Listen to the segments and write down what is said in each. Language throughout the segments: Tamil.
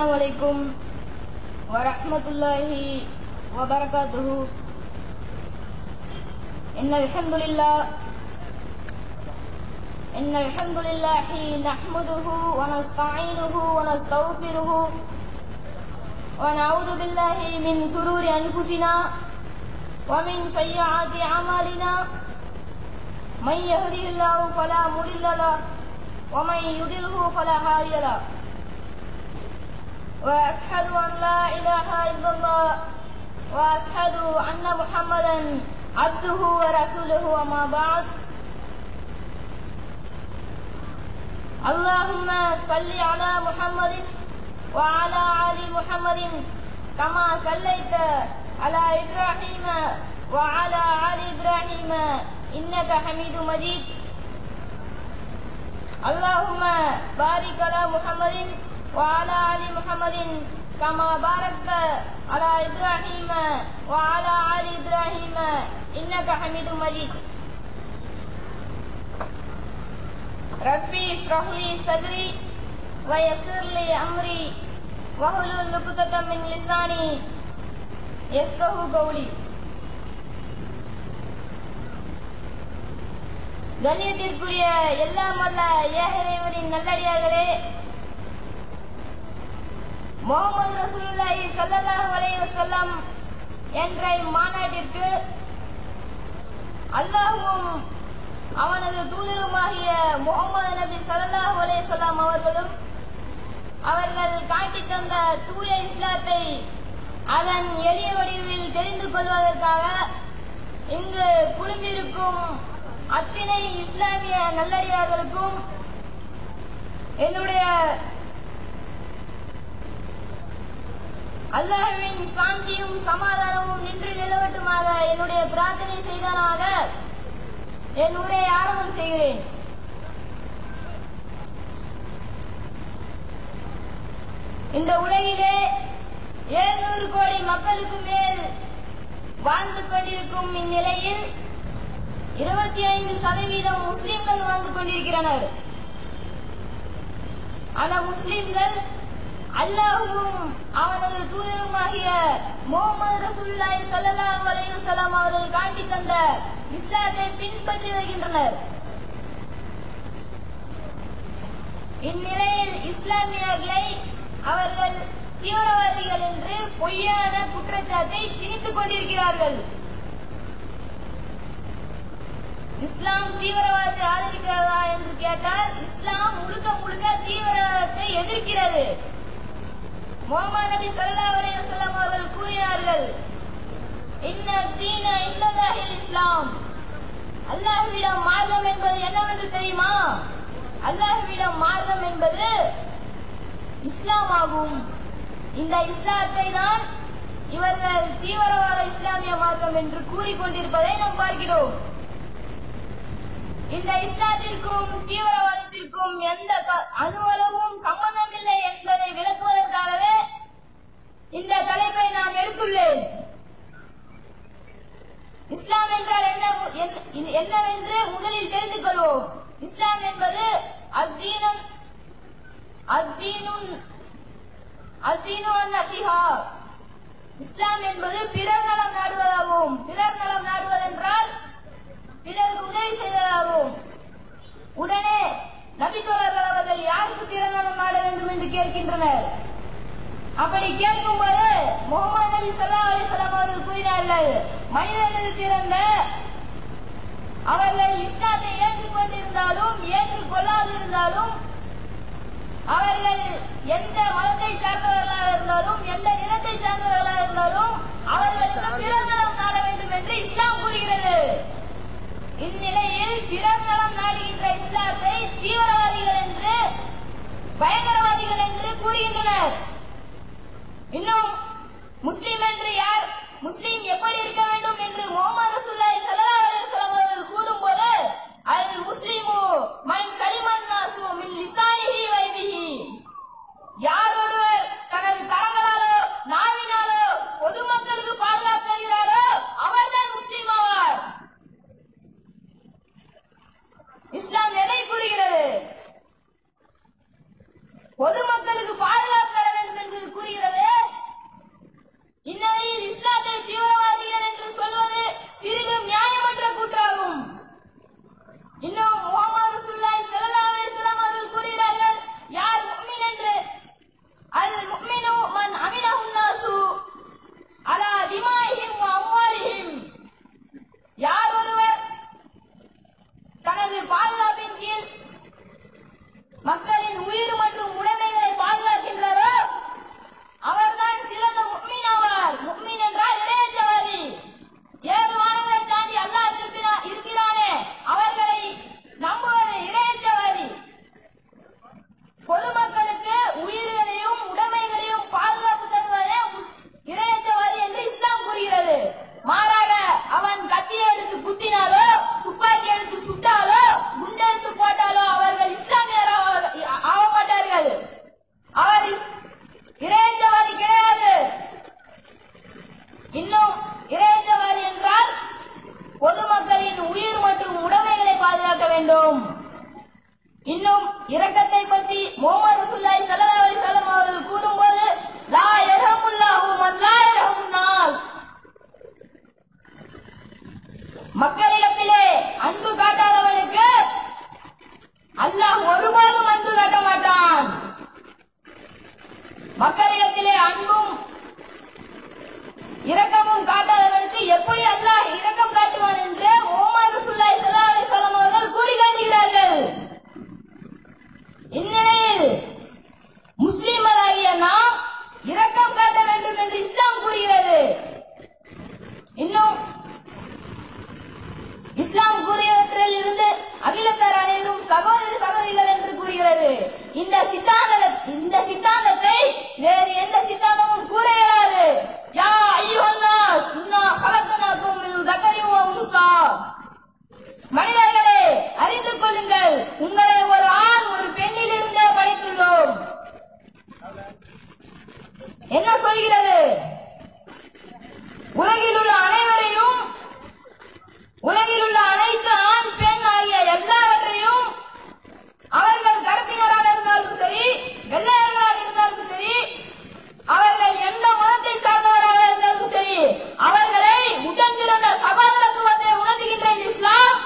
السلام عليكم ورحمة الله وبركاته. إن الحمد لله إن الحمد لله نحمده ونستعينه ونستغفره ونعوذ بالله من سرور أنفسنا ومن سيئات أعمالنا. من يهده الله فلا مضل له ومن يضله فلا هادي له. وأشهد أن لا إله إلا الله وأشهد أن محمدا عبده ورسوله وما بعد. اللهم صل على محمد وعلى آل محمد كما صليت على إبراهيم وعلى آل إبراهيم إنك حميد مجيد. اللهم بارك على محمد وعلى آل محمد كما باركت على إبراهيم وعلى آل إبراهيم إنك حميد مجيد ربي اشرح لي صدري ويسر لي أمري واحلل عقدة من لساني يفقه قولي கண்ணியத்திற்குரிய எல்லாம் வல்ல ஏகரைவரின் நல்லடியார்களே முகமது ரசூலுல்லாஹி ஸல்லல்லாஹு அலைஹி வஸல்லம் என்ற மாநாட்டிற்கு அல்லாஹ்வும் அவனது தூதருமாகிய முகமது நபி ஸல்லல்லாஹு அலைஹி வஸல்லம் அவர்களும் அவர்கள் காட்டித் தந்த தூய இஸ்லாத்தை அதன் எளிய வடிவில் தெரிந்து கொள்வதற்காக இங்கு குழுமிருக்கும் அத்தனை இஸ்லாமிய நல்லடியார்களுக்கும் என்னுடைய அல்லாஹ்வின் சாந்தியும் சமாதானமும் நின்று நிலவட்டுமாக என்னுடைய பிரார்த்தனை செய்தனாக என் உரையை ஆரம்பம் செய்கிறேன். இந்த உலகிலே எழுநூறு கோடி மக்களுக்கு மேல் வாழ்ந்து கொண்டிருக்கும் இந்நிலையில் இருபத்தி ஐந்து சதவீதம் முஸ்லிம்கள் வாழ்ந்து கொண்டிருக்கிறனர் ஆனால் முஸ்லிம்கள் அல்லாஹுவும் அவனது தூதருமாகிய முகமது ரசூல்லாய் ஸல்லல்லாஹு அலைஹி அவர்கள் காட்டி தந்த இஸ்லாத்தை பின்பற்றி வருகின்றனர் இந்நிலையில் இஸ்லாமியர்களை அவர்கள் தீவிரவாதிகள் என்று பொய்யான குற்றச்சாட்டை திணித்துக் கொண்டிருக்கிறார்கள். இஸ்லாம் தீவிரவாதத்தை ஆதரிக்கிறதா என்று கேட்டால் இஸ்லாம் முழுக்க முழுக்க தீவிரவாதத்தை எதிர்க்கிறது. முகமது நபி சல்லா அலைஹி வஸல்லம் அவர்கள் கூறினார்கள் இன்ன தீன இன்னதாகில் இஸ்லாம். அல்லாஹ்விடம் மார்க்கம் என்பது என்னவென்று தெரியுமா? அல்லாஹ்விடம் மார்க்கம் என்பது இஸ்லாம் ஆகும் இந்த இஸ்லாத்தை தான் இவர்கள் தீவிரவாத இஸ்லாமிய மார்க்கம் என்று கூறிக்கொண்டிருப்பதை நாம் பார்க்கிறோம். இந்த இஸ்லாத்திற்கும் தீவிரவாதத்திற்கும் எந்த அணுவளவும் சம்பந்தமில்லை என்பதை விளக்குவதற்காகவே இந்த தலைப்பை நான் எடுத்துள்ளேன். இஸ்லாம் என்றால் என்ன? என்னவென்று முதலில் தெரிந்து கொள்வோம். இஸ்லாம் என்பது அத்தீனு நசிஹா இஸ்லாம் என்பது பிறர் நலம் நாடுவதாகும் பிறர் நலம் நாடுவதென்றால் பிறருக்கு உதவி செய்ததாகும் உடனே நபித்தோழர்கள் அவர்கள் யாருக்கு பிறநலம் நாட வேண்டும் என்று கேட்கின்றனர்? அப்படி கேட்கும் போது முகமது நபி சொல்லா அலிசல்லாம் அவர்கள் கூறினார்கள் மனிதர்கள் பிறந்த அவர்கள் இஸ்லாத்தை ஏற்றுக்கொண்டிருந்தாலும் ஏற்றுக்கொள்ளாதிருந்தாலும் அவர்கள் எந்த மதத்தை சார்ந்தவர்களாக இருந்தாலும் எந்த நிலத்தை சார்ந்தவர்களாக இருந்தாலும் அவர்களுக்கு பிறநலம் நாட வேண்டும் என்று இஸ்லாம் கூறுகிறது. இந்நிலையில் பிறர் நலம் நாடுகின்ற இஸ்லாத்தை தீவிரவாதிகள் என்று பயங்கரவாதிகள் என்று கூறுகின்றனர். இன்னும் முஸ்லிம் என்று யார் இரக்கத்தை பத்தி மோம உங்களை ஒரு ஆண் ஒரு பெண்ணிலிருந்தே படைத்துள்ளோம். என்ன சொல்கிறது? உலகில் உள்ள அனைவரையும் உலகில் உள்ள அனைத்து ஆண் பெண் ஆகிய எல்லாவற்றையும் அவர்கள் கர்ப்பிணராக இருந்தாலும் சரி வெள்ளையர்களாக இருந்தாலும் சரி அவர்கள் எந்த மதத்தை சார்ந்தவராக இருந்தாலும் சரி அவர்களை உடன்பிறந்த சகோதரத்துவத்தை உணர்த்துகின்ற இஸ்லாம்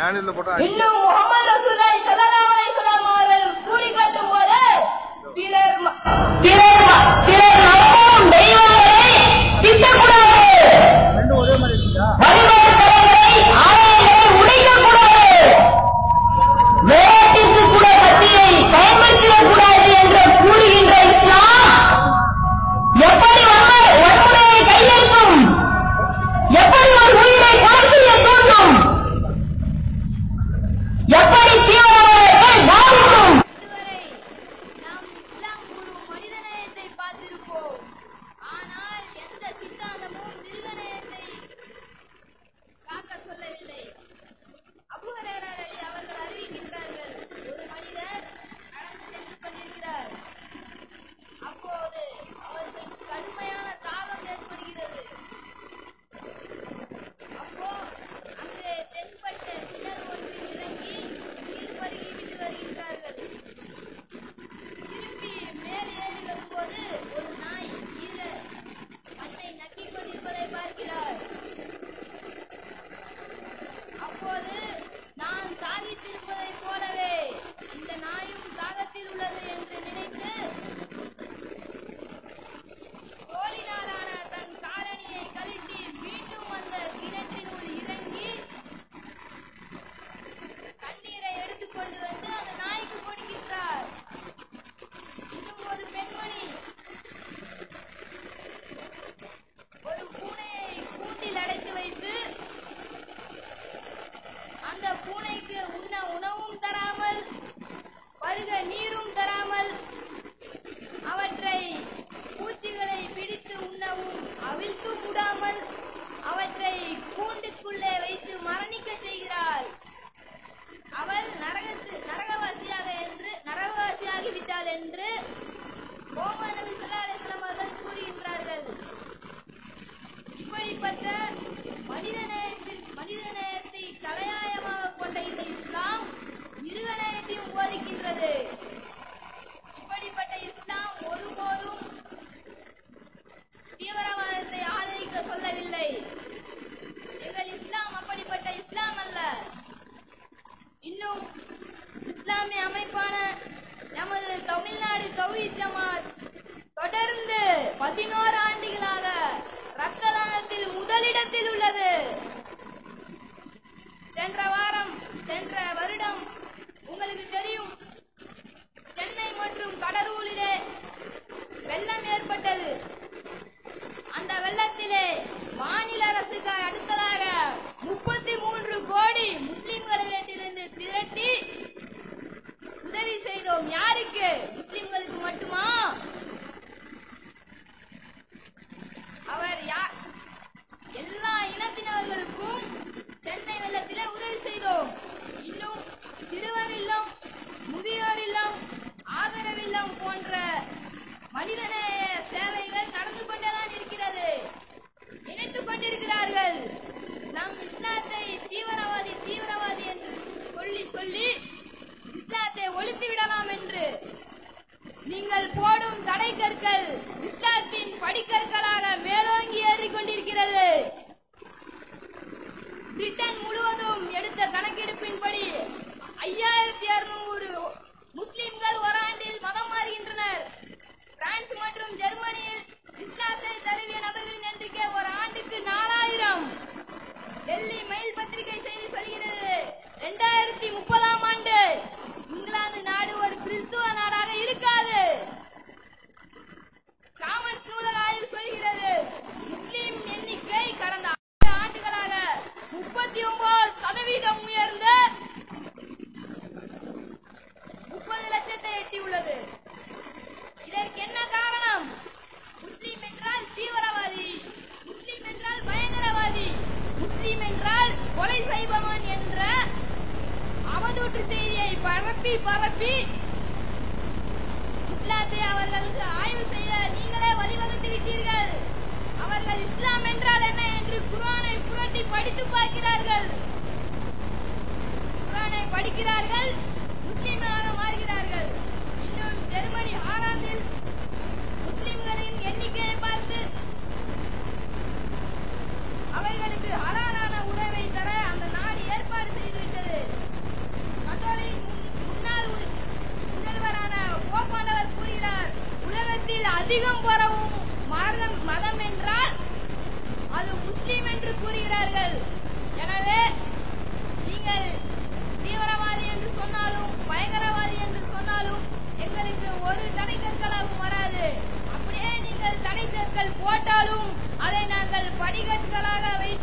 ஞானில போட்டா இன்னும் முகமது ரசூலாய் சல்லல்லாஹு அலைஹி வஸல்லம் அவர்கள் கூறி காட்டும் போது பிறர் பிறர் வேண்டும் என்றால் கொலை செய்பவன் என்ற அவதூற்று செய்தியை பரப்பி பரப்பி இஸ்லாத்தை அவர்களுக்கு ஆய்வு செய்ய நீங்களே வழிவகுத்து விட்டீர்கள். அவர்கள் இஸ்லாம் என்றால் என்ன என்று குரானை புரட்டி படித்து பார்க்கிறார்கள். குரானை படிக்கிறார்கள் முஸ்லிம்களாக மாறுகிறார்கள். இன்னும் ஜெர்மனி ஆறாந்தில் முஸ்லிம்களின் எண்ணிக்கையை பார்த்து அவர்களுக்கு அள அதிகம் பரவும் மார்க்கம் மதம் என்றால் அது முஸ்லீம் என்று கூறுகிறார்கள். எனவே நீங்கள் தீவிரவாதி என்று சொன்னாலும் பயங்கரவாதி என்று சொன்னாலும் எங்களுக்கு ஒரு தடைக்கற்களாகவும் வராது. அப்படியே நீங்கள் தடைக்கற்கள் போட்டாலும் அதை நாங்கள் படிக்கற்களாக வைத்து